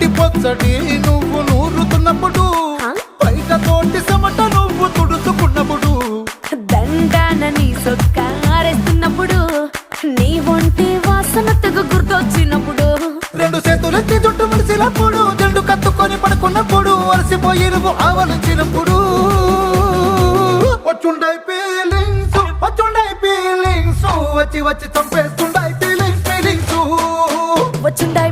పొట్టి పొచ్చటి నువ్వు నూరుతున్నప్పుడు బయట తోటి సమట నువ్వు తుడుచుకున్నప్పుడు దండాన నీ సొక్క ఆరేస్తున్నప్పుడు నీ ఒంటి వాసనతకు గుర్తొచ్చినప్పుడు. రెండు చేతులెత్తి జుట్టు ముడిసినప్పుడు జండు కత్తుకొని పడుకున్నప్పుడు అలసిపోయి నువ్వు ఆవలించినప్పుడు. వచ్చుండై ఫీలింగ్స్ వచ్చుండై ఫీలింగ్స్ వచ్చి వచ్చి చంపేస్తుండై ఫీలింగ్స్ ఫీలింగ్స్ వచ్చుండై